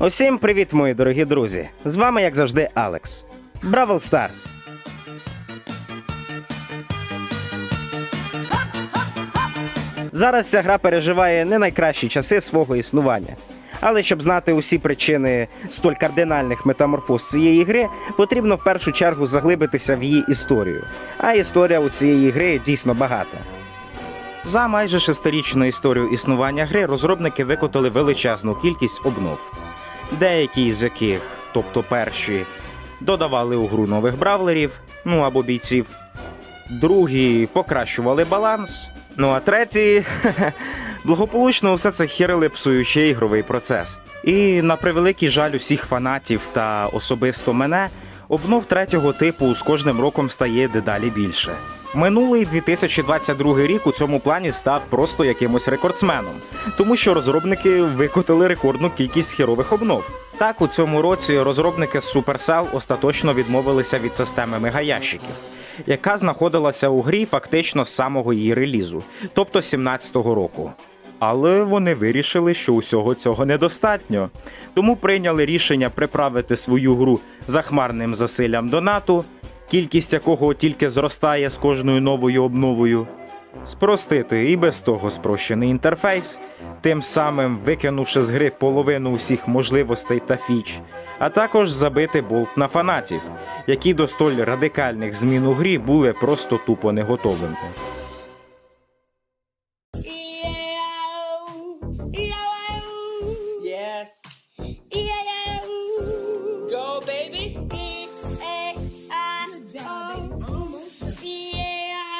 Усім привіт, мої дорогі друзі! З вами, як завжди, Алекс. Бравл Старс. Зараз ця гра переживає не найкращі часи свого існування. Але щоб знати усі причини столь кардинальних метаморфоз цієї гри, потрібно в першу чергу заглибитися в її історію. А історія у цієї гри дійсно багата. За майже шестирічну історію існування гри розробники викотали величезну кількість обнов, деякі з яких, тобто перші, додавали у гру нових бравлерів, ну або бійців, другі покращували баланс, ну а треті благополучно все це хірили псуючи ігровий процес. І на превеликий жаль усіх фанатів та особисто мене, обнов третього типу з кожним роком стає дедалі більше. Минулий 2022 рік у цьому плані став просто якимось рекордсменом, тому що розробники викотили рекордну кількість хірових обнов. Так, у цьому році розробники з Supercell остаточно відмовилися від системи мегаящиків, яка знаходилася у грі фактично з самого її релізу, тобто 17-го року. Але вони вирішили, що усього цього недостатньо, тому прийняли рішення приправити свою гру захмарним засиллям донату, кількість якого тільки зростає з кожною новою обновою, спростити і без того спрощений інтерфейс, тим самим викинувши з гри половину усіх можливостей та фіч, а також забити болт на фанатів, які до столь радикальних змін у грі були просто тупо не готовими.